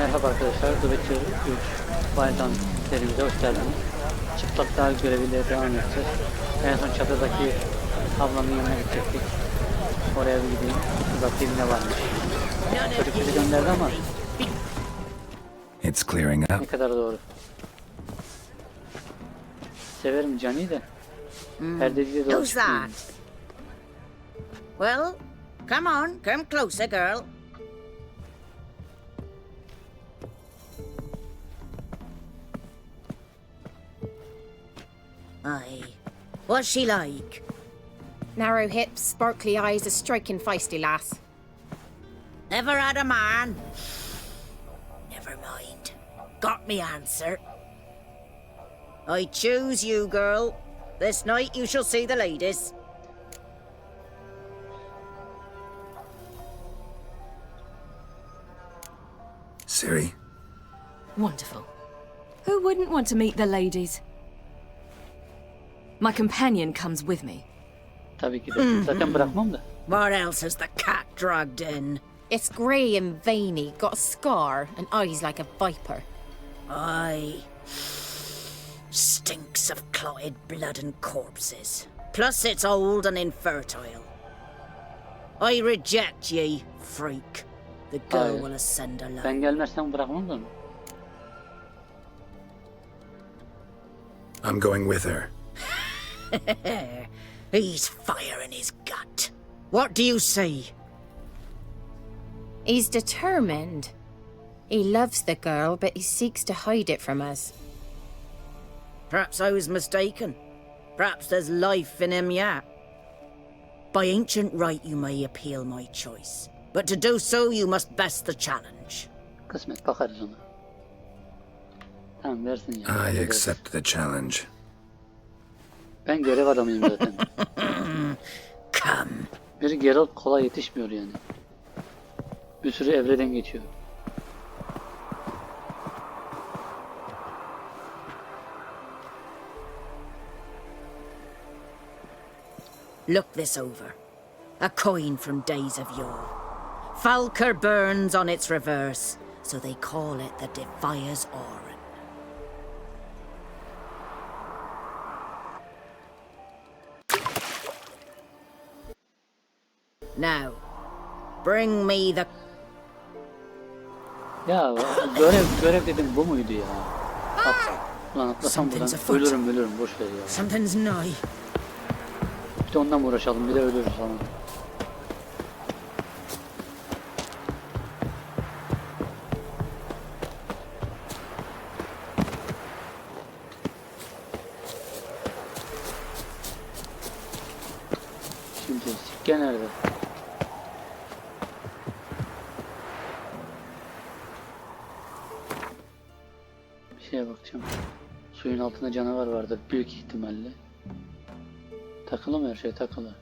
Merhaba arkadaşlar, Dubetçi 3 Baydan serimize hoş geldiniz. Çıplaklar dağ göreviyle devam edeceğiz. En son çadırdaki ablamın yanına gidecektik. Oraya bir gideyim, bakayım ne varmış. Çocuk bizi gönderdi ama It's clearing up. ne kadar doğru. Severim Cani'yi de. Hmm. Her dediği doğru Who's çıkmıyor. that? Well, come on, come closer, girl. Aye. What's she like? Narrow hips, sparkly eyes, a striking feisty lass. Never had a man. Never mind. Got me answer. I choose you, girl. This night you shall see the ladies. Siri? Wonderful. Who wouldn't want to meet the ladies? My companion comes with me. Where mm-hmm. What else has the cat dragged in? It's grey and veiny, got a scar, and eyes like a viper. Aye. Stinks of clotted blood and corpses. Plus, it's old and infertile. I reject ye, freak. The girl will ascend alone. I'm going with her. He's fire in his gut. What do you say? He's determined. He loves the girl, but he seeks to hide it from us. Perhaps I was mistaken. Perhaps there's life in him yet. By ancient right, you may appeal my choice, but to do so, you must best the challenge. I accept the challenge. Ben görev adamıyım zaten. Come. Bir Geralt kolay yetişmiyor yani. Bir sürü evreden geçiyor. Look this over. A coin from days of yore. Falker burns on its reverse, so they call it the Defiers Auron. Now, bring me the... Ya görev görev dedim bu muydu ya? Ah! Atla, lan atlasam buradan ölürüm ölürüm boş ver ya. Something's nigh. Bir de ondan mı uğraşalım bir de ölürüz falan. Bir şeye bakacağım. Suyun altında canavar vardı büyük ihtimalle. Takılı mı her şey? Takılı.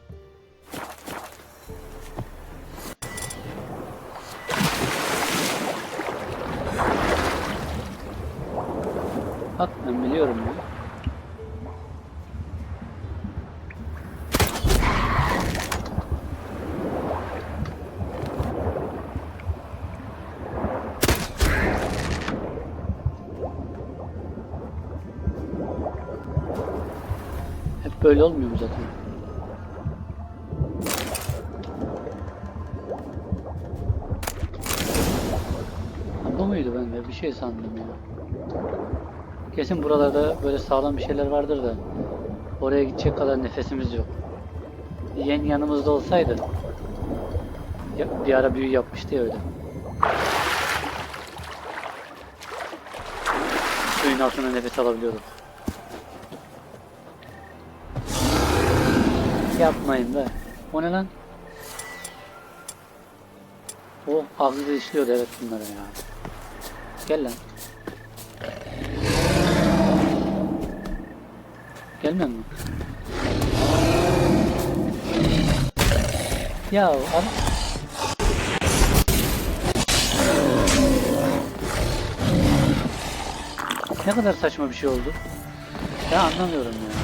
At ben biliyorum ya. böyle olmuyor mu zaten? bu muydu ben de? Bir şey sandım ya. Kesin buralarda böyle sağlam bir şeyler vardır da oraya gidecek kadar nefesimiz yok. Yen yanımızda olsaydı bir ara büyü yapmıştı ya öyle. Suyun altında nefes alabiliyorduk. Yapmayın be. O ne lan? O ağzı işliyor evet bunlara ya. Gel lan. Gelmem mi? Ya abi. Ne kadar saçma bir şey oldu. Ya anlamıyorum ya.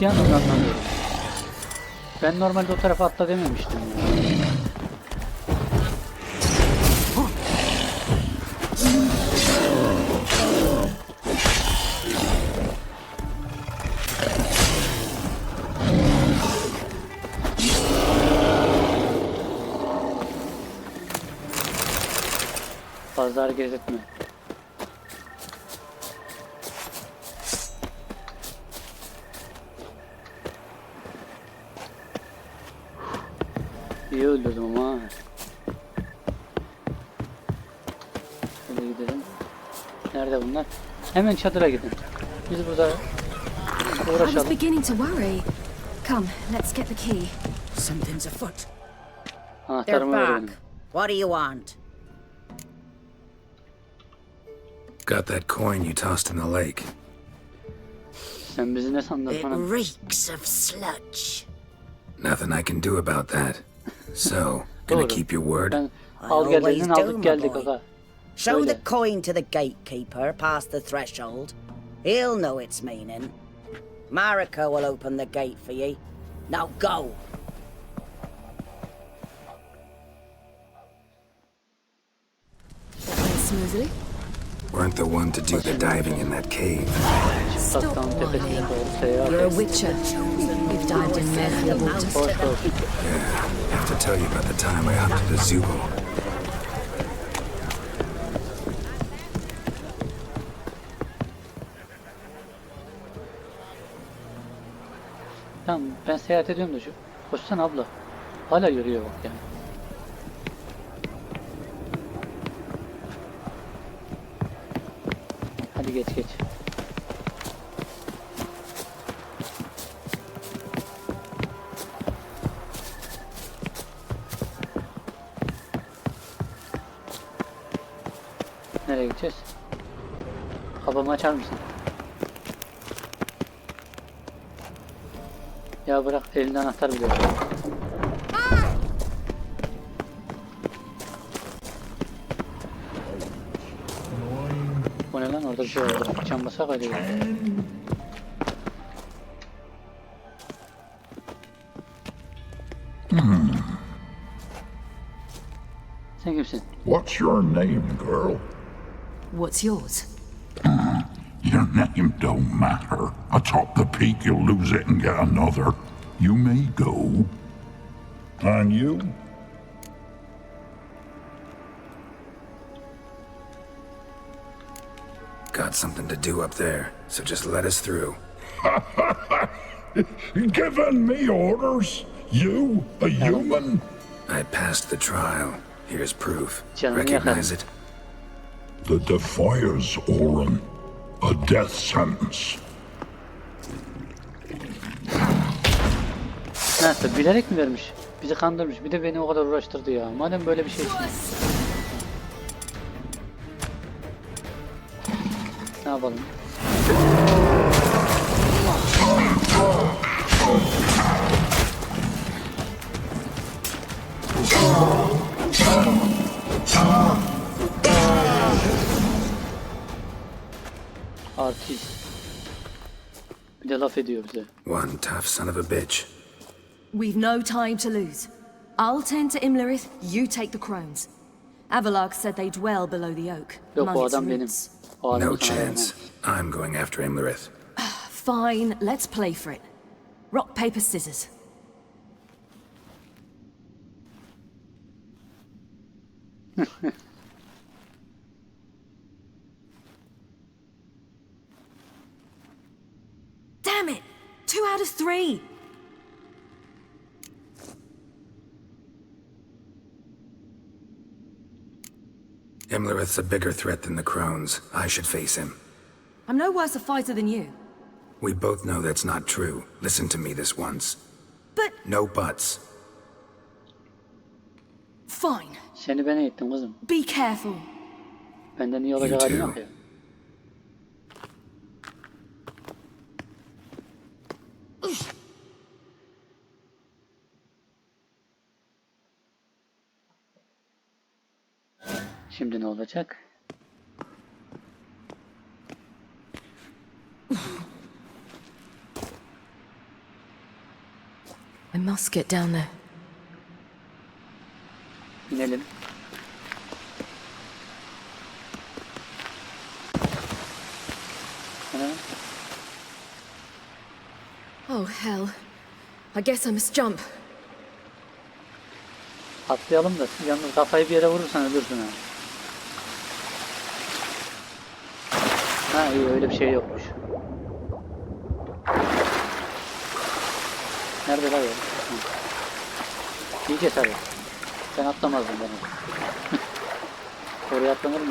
Yalnız anlamıyorum. Ben normalde o tarafa atla dememiştim. Ya. Fazla hareket hemen çadıra gidin. Biz burada I was beginning to worry. Come, let's get the key. Something's afoot. They're back. What do you want? Got that coin you tossed in the lake. Sen bizi ne sandın It falan. reeks of sludge. Nothing I can do about that. So, gonna keep your word? Ben I al always do, aldık my geldik Show the coin to the gatekeeper past the threshold. He'll know its meaning. Mariko will open the gate for ye. Now go! went smoothly. Weren't the one to do the diving in that cave. Stop You're a witcher. You've dived in many waters. Yeah, I have to tell you about the time I hunted a Zubo. Tamam ben seyahat ediyorum da şu. Koşsan abla. Hala yürüyor bak yani. Hadi geç geç. Nereye gideceğiz? Kafamı açar mısın? Ya bırak elinde anahtar bile Bu ne lan orada şey oldu. Can basak öyle Sen kimsin? What's your name, girl? What's yours? him don't matter. Atop the peak, you'll lose it and get another. You may go. And you? Got something to do up there, so just let us through. Giving me orders? You, a human? I passed the trial. Here's proof. Recognize it? The Defier's Orin. A death sentence. Nasıl bilerek mi vermiş? Bizi kandırmış. Bir de beni o kadar uğraştırdı ya. Madem böyle bir şey. Ne yapalım? laf One tough son of a bitch. We've no time to lose. I'll tend to Imlirith. you take the crones. Avalark said they dwell below the oak. Yok bu adam benim. O adam no chance. I'm going after Imlirith. Fine, let's play for it. Rock, paper, scissors. three. Imlarith's a bigger threat than the Crones. I should face him. I'm no worse a fighter than you. We both know that's not true. Listen to me this once. But... No buts. Fine. Be careful. Benden iyi olacak halin yok ya. Şimdi ne olacak? I must get down there. İnelim. Oh hell. I guess I must jump. Atlayalım da yalnız kafayı bir yere vurursan ölürsün ha. Ha iyi öyle bir şey yokmuş. Nerede lan İyice tabi. Sen atlamazdın bana. Oraya atlanır mı ya?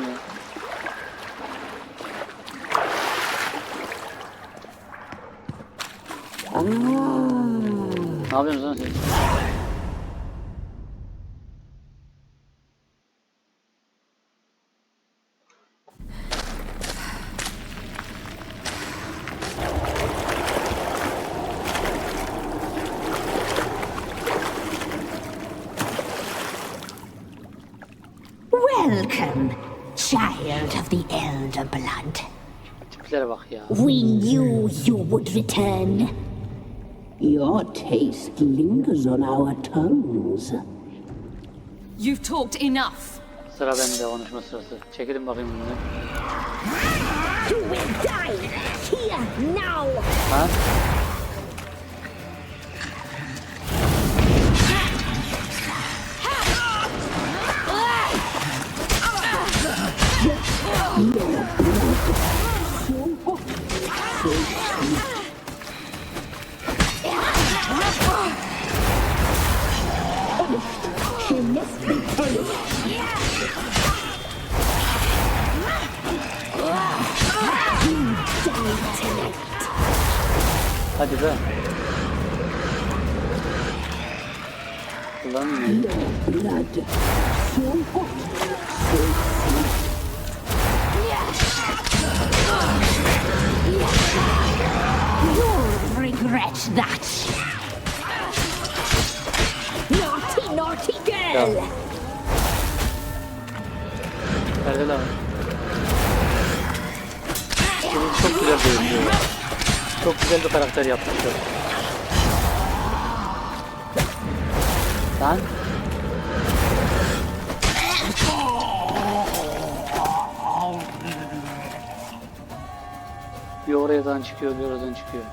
ne yapıyorsunuz lan We knew you would return. Your taste lingers on our tongues. You've talked enough. Sıra bende konuşma sırası. Çekelim bakayım bunu. You will die here now. Ha? Perde de var. çok güzel görünüyor. Çok güzel bir karakter yapmışlar. Lan. Bir oradan çıkıyor, bir oradan çıkıyor.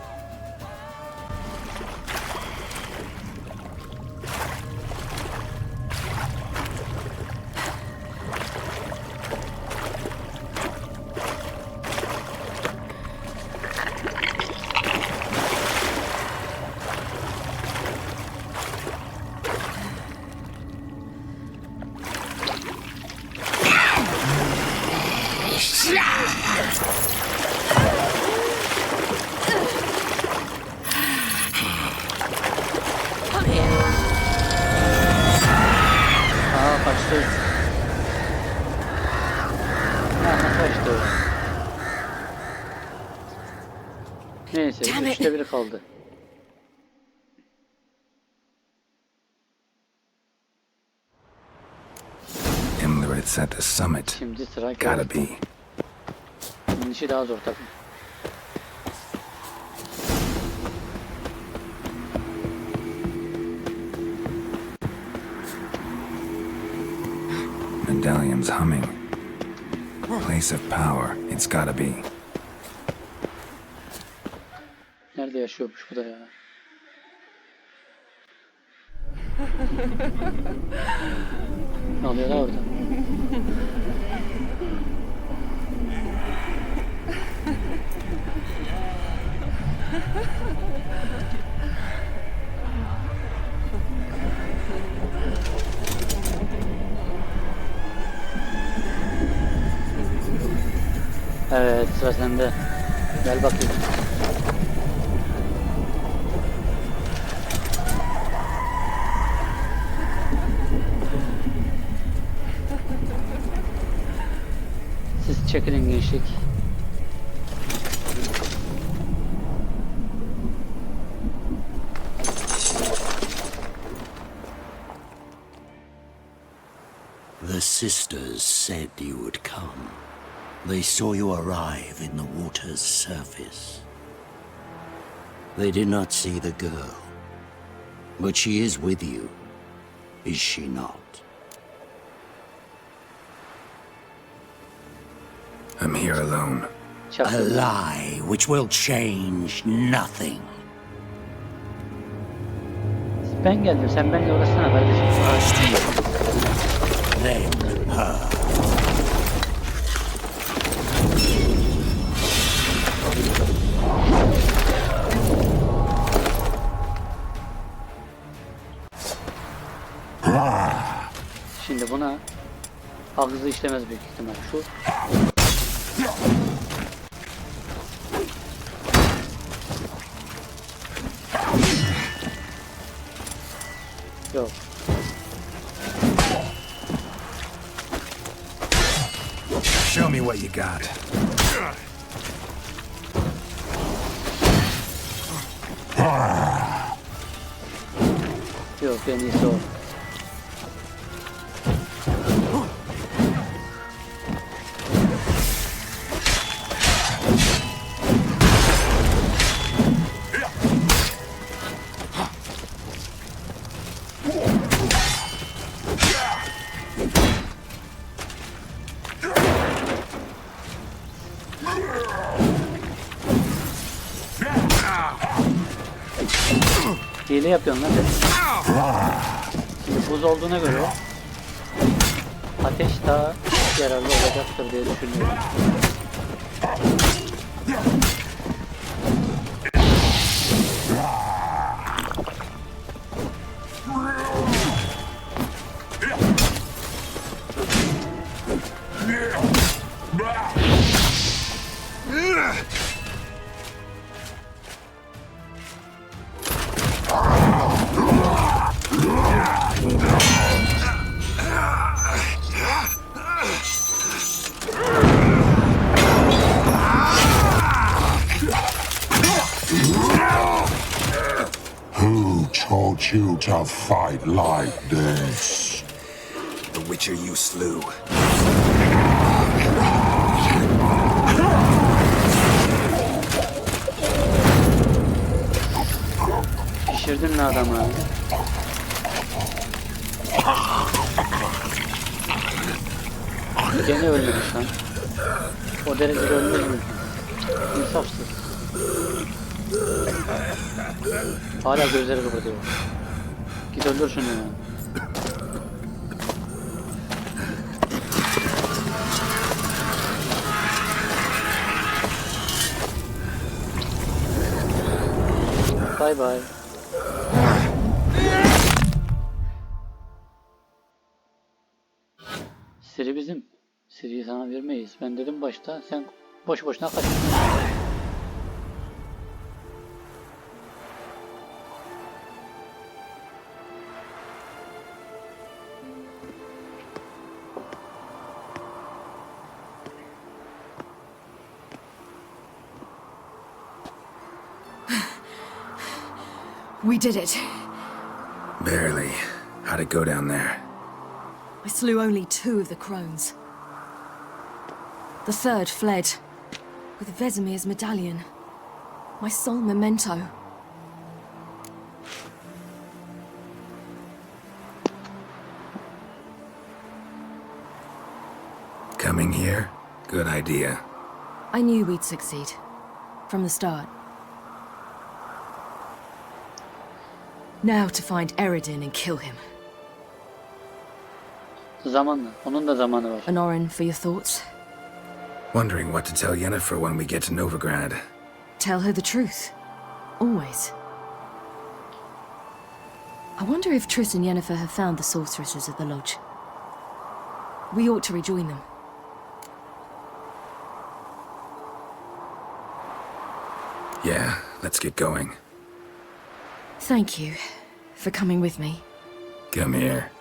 kaldı. Emirates at the summit. Şimdi sıra Gotta be. Bunun işi daha zor tabii. Medallion's humming. Place of power, it's gotta be. yaşıyormuş bu da ya. ne oluyor lan orada? Evet sıra sende. Gel bakayım. Çekilin gençlik. The sisters said you would come. They saw you arrive in the water's surface. They did not see the girl. But she is with you, is she not? I'm here alone. A lie which will change nothing. First you, then her. Şimdi buna hafızı işlemez büyük ihtimal. Şu you got. Yo, Kenny, so Hile yapıyorsun lan Şimdi buz olduğuna göre ateş daha yararlı olacaktır diye düşünüyorum. fight like this. The Witcher you slew. Pişirdin mi adamı? Gene ölmemiş lan. O derece ölmüş mü? İnsafsız. Hala gözleri kapatıyor. Git öldür şunu. Bay bay. Siri bizim. Siri'yi sana vermeyiz. Ben dedim başta sen boş boşuna kaçıyorsun. We did it. Barely. How'd it go down there? I slew only two of the crones. The third fled, with Vesemir's medallion. My sole memento. Coming here? Good idea. I knew we'd succeed. From the start. Now to find Eridan and kill him. Zamanı. Onun da zamanı var. Anorin, for your thoughts? Wondering what to tell Yennefer when we get to Novigrad. Tell her the truth. Always. I wonder if Triss and Yennefer have found the sorceresses at the lodge. We ought to rejoin them. Yeah, let's get going. Thank you for coming with me. Come here.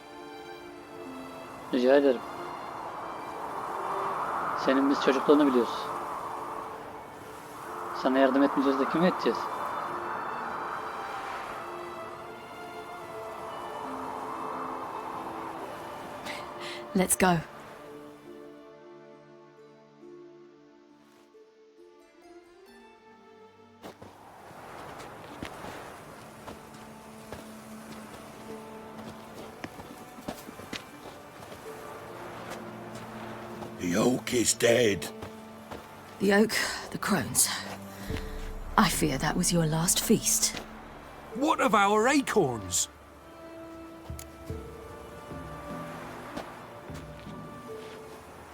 Rica ederim. Senin biz çocuklarını biliyoruz. Sana yardım etmeyeceğiz de kime edeceğiz? Let's go. is dead. The oak, the crones. I fear that was your last feast. What of our acorns?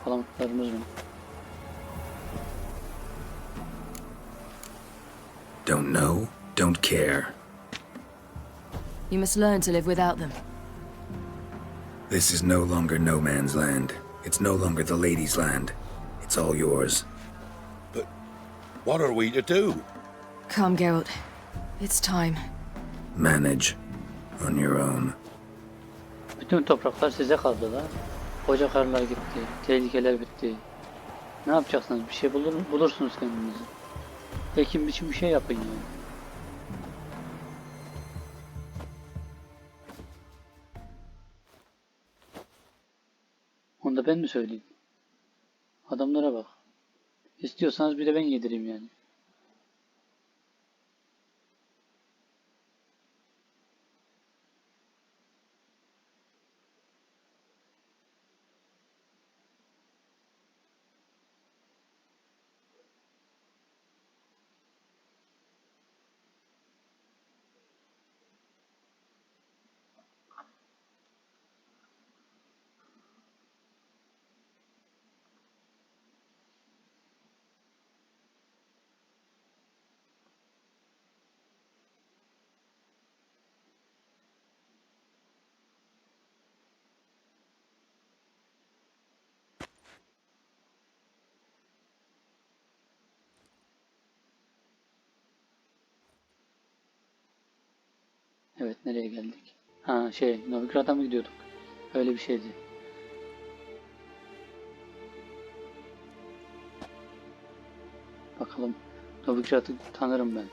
Don't know, don't care. You must learn to live without them. This is no longer no man's land. It's no longer the lady's land. It's all yours. But what are we to do? Come, Geralt. It's time. Manage on your own. Bütün topraklar size kaldılar. da. Koca karlar gitti. Tehlikeler bitti. Ne yapacaksınız? Bir şey bulur, bulursunuz kendinizi. Ekim biçim bir şey yapın yani. da ben mi söyleyeyim? Adamlara bak. İstiyorsanız bir de ben yedireyim yani. Evet nereye geldik? Ha şey Novigrad'a mı gidiyorduk? Öyle bir şeydi. Bakalım Novigrad'ı tanırım ben.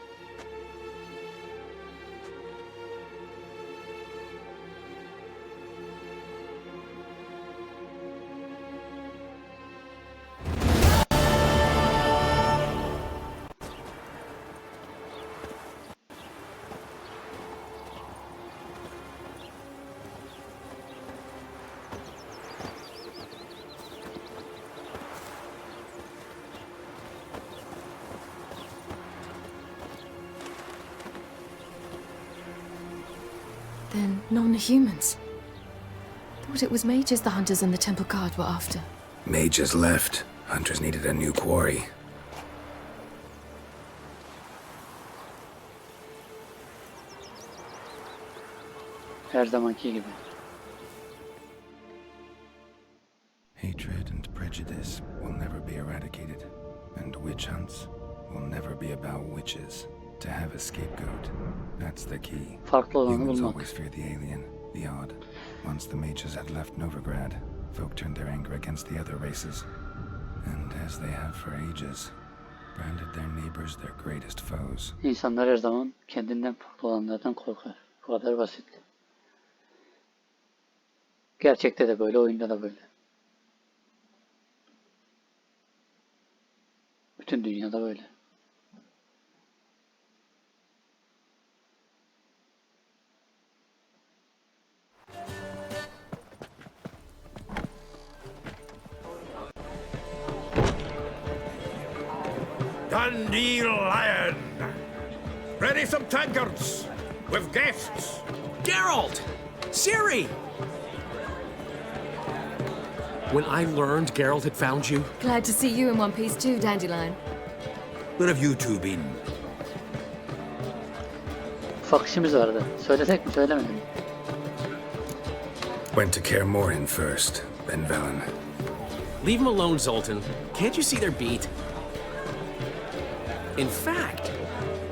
non the humans. Thought it was mages the hunters and the temple guard were after. Mages left. Hunters needed a new quarry. Her zamanki gibi. Hatred and prejudice will never be eradicated, and witch hunts will never be about witches. To have a scapegoat, that's the key. Farklı olanı Humans always fear the alien, the odd. Once the mages had left Novigrad, folk turned their anger against the other races. And as they have for ages, branded their neighbors their greatest foes. İnsanlar her zaman kendinden farklı olanlardan korkar. Bu kadar basit. Gerçekte de böyle, oyunda da böyle. Bütün dünyada böyle. Dundee Lion! Ready some tankards! With guests! Geralt! Siri! When I learned Geralt had found you... Glad to see you in one piece too, Dandelion. Where have you two been? Fuck Söylesek mi söylemedin? Went to Kaer Morin first, then Velen. Leave him alone, Zoltan. Can't you see their beat? In fact,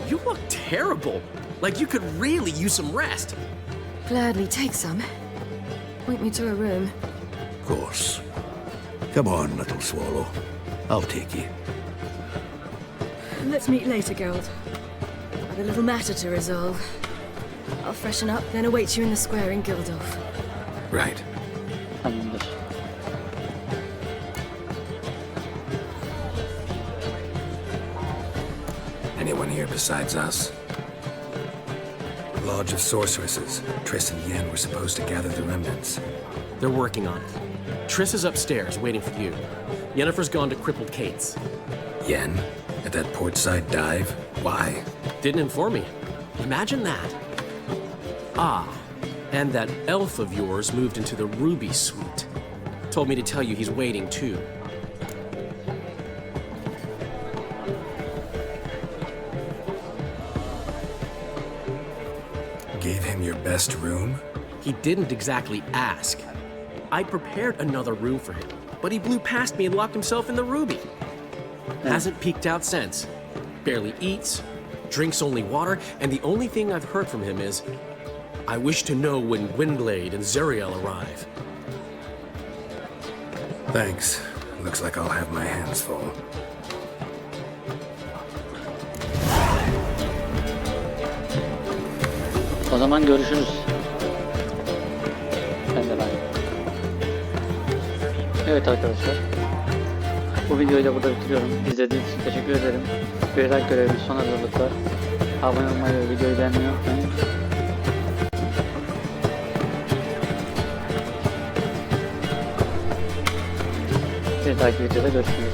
you look terrible. Like you could really use some rest. Gladly take some. Point me to a room. Of course. Come on, little swallow. I'll take you. Let's meet later, Geralt. I've a little matter to resolve. I'll freshen up, then await you in the square in Gildorf. Right. Anyone here besides us? Lodge of Sorceresses. Triss and Yen were supposed to gather the remnants. They're working on it. Triss is upstairs, waiting for you. Yennefer's gone to Crippled Kate's. Yen? At that portside dive? Why? Didn't inform me. Imagine that. Ah, and that elf of yours moved into the Ruby Suite. Told me to tell you he's waiting, too. Gave him your best room? He didn't exactly ask. I prepared another room for him, but he blew past me and locked himself in the Ruby. Hasn't peeked out since. Barely eats, drinks only water, and the only thing I've heard from him is I wish to know when Gwynblade and Zeriel arrive. Thanks. Looks like I'll have my hands full. O zaman görüşürüz. Ben de ben. Evet arkadaşlar. Bu videoyu da burada bitiriyorum. İzlediğiniz için teşekkür ederim. Bir like görevimiz son hazırlıklar. Abone olmayı ve videoyu beğenmeyi unutmayın. takip videoda görüşmek